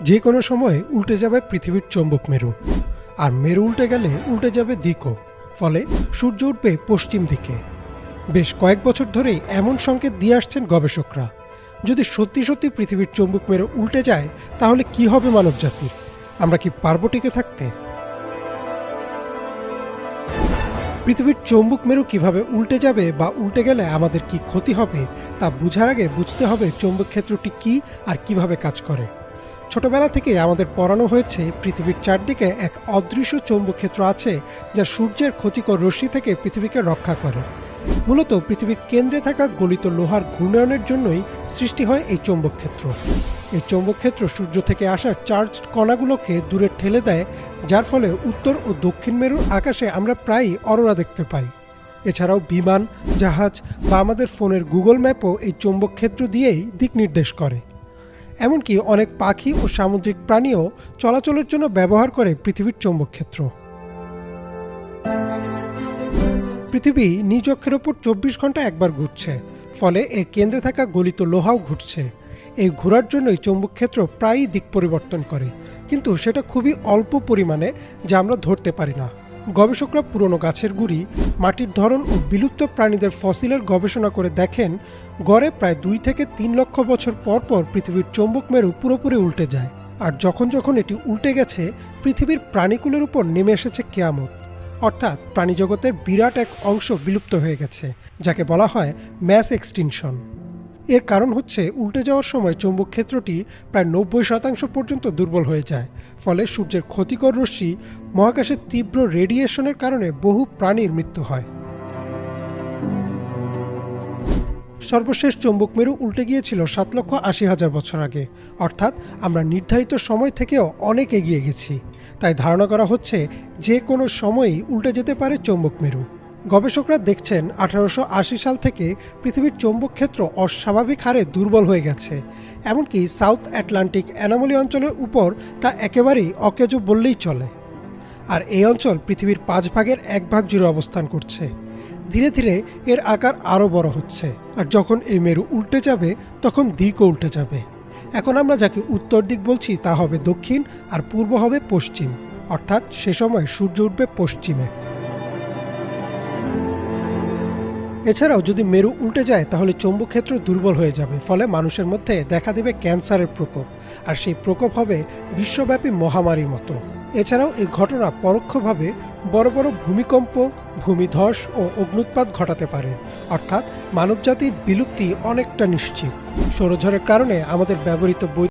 যে কোনো সময় উল্টে যাবে পৃথিবীর চৌম্বক মেরু। আর মেরু উল্টে গেলে উল্টে যাবে দিকও। ফলে সূর্য উঠবে পশ্চিম দিকে। বেশ কয়েক বছর ধরেই এমন সংকেত দিয়ে আসছেন গবেষকরা। যদি সত্যি সত্যি পৃথিবীর চৌম্বক মেরু উল্টে যায়, তাহলে কি হবে মানব জাতির আমরা কি পারব টিকে থাকতে? পৃথিবীর চৌম্বক মেরু কীভাবে উল্টে যাবে বা উল্টে গেলে আমাদের কি ক্ষতি হবে, তা বুঝার আগে বুঝতে হবে চৌম্বক ক্ষেত্রটি কি আর কীভাবে কাজ করে। ছোটবেলা থেকে আমাদের পড়ানো হয়েছে, পৃথিবীর চারদিকে এক অদৃশ্য চৌম্বক ক্ষেত্র আছে যা সূর্যের ক্ষতিকর রশ্মি থেকে পৃথিবীকে রক্ষা করে। মূলত পৃথিবীর কেন্দ্রে থাকা গলিত লোহার ঘূর্ণয়নের জন্যই সৃষ্টি হয় এই চৌম্বকক্ষেত্র। এই চৌম্বকক্ষেত্র সূর্য থেকে আসা চার্জ কণাগুলোকে দূরে ঠেলে দেয়, যার ফলে উত্তর ও দক্ষিণ মেরুর আকাশে আমরা প্রায়ই অরোরা দেখতে পাই। এছাড়াও বিমান, জাহাজ বা আমাদের ফোনের গুগল ম্যাপও এই চৌম্বকক্ষেত্র দিয়েই দিক নির্দেশ করে। এমনকি অনেক পাখি ও সামুদ্রিক প্রাণীও চলাচলের জন্য ব্যবহার করে পৃথিবীর চৌম্বক ক্ষেত্র। পৃথিবী নিজ অক্ষের ওপর চব্বিশ ঘণ্টা একবার ঘুরছে, ফলে এর কেন্দ্রে থাকা গলিত লোহাও ঘুরছে। এই ঘোরার জন্যই চৌম্বক ক্ষেত্র প্রায়ই দিক পরিবর্তন করে, কিন্তু সেটা খুবই অল্প পরিমাণে যা আমরা ধরতে পারি না। গবেষকরা পুরনো গাছের গুড়ি, মাটির ধরন ও বিলুপ্ত প্রাণীদের ফসিলের গবেষণা করে দেখেন, গড়ে প্রায় দুই থেকে তিন লক্ষ বছর পর পর পৃথিবীর চৌম্বক মেরু পুরোপুরি উল্টে যায়। আর যখন যখন এটি উল্টে গেছে, পৃথিবীর প্রাণীকুলের উপর নেমে এসেছে কেয়ামত। অর্থাৎ প্রাণীজগতের বিরাট এক অংশ বিলুপ্ত হয়ে গেছে, যাকে বলা হয় ম্যাস এক্সটিনশন। এর কারণ হচ্ছে উল্টে যাওয়ার সময় চৌম্বক ক্ষেত্রটি প্রায় নব্বই শতাংশ পর্যন্ত দুর্বল হয়ে যায়। ফলে সূর্যের ক্ষতিকর রশ্মি মহাকাশের তীব্র রেডিয়েশনের কারণে বহু প্রাণীর মৃত্যু হয়। সর্বশেষ চৌম্বক মেরু উল্টে গিয়েছিল সাত লক্ষ আশি হাজার বছর আগে। অর্থাৎ আমরা নির্ধারিত সময় থেকেও অনেক এগিয়ে গেছি। তাই ধারণা করা হচ্ছে যে কোনো সময়ই উল্টে যেতে পারে চৌম্বক মেরু। গবেষকরা দেখছেন আঠারোশো আশি সাল থেকে পৃথিবীর চৌম্বক ক্ষেত্র অস্বাভাবিক হারে দুর্বল হয়ে গেছে। এমনকি সাউথ অ্যাটলান্টিক অ্যানামলি অঞ্চলের উপর তা একেবারেই অকেজো বললেই চলে। আর এই অঞ্চল পৃথিবীর পাঁচ ভাগের এক ভাগ জুড়ে অবস্থান করছে। ধীরে ধীরে এর আকার আরও বড় হচ্ছে। আর যখন এই মেরু উল্টে যাবে, তখন দিকও উল্টে যাবে। এখন আমরা যাকে উত্তর দিক বলছি তা হবে দক্ষিণ, আর পূর্ব হবে পশ্চিম। অর্থাৎ সে সময় সূর্য উঠবে পশ্চিমে। এছাড়াও যদি মেরু উল্টে যায়, তাহলে চৌম্বক ক্ষেত্র দুর্বল হয়ে যাবে, ফলে মানুষের মধ্যে দেখা দেবে ক্যান্সারের প্রকোপ, আর সেই প্রকোপ হবে বিশ্বব্যাপী মহামারীর মতো। এছাড়াও এই ঘটনা পরোক্ষভাবে বড় বড় ভূমিকম্প, ভূমিধস ও অগ্নুৎপাত ঘটাতে পারে। অর্থাৎ মানবজাতির বিলুপ্তি অনেকটা নিশ্চিত। সৌরঝড়ের কারণে আমাদের ব্যবহৃত বৈ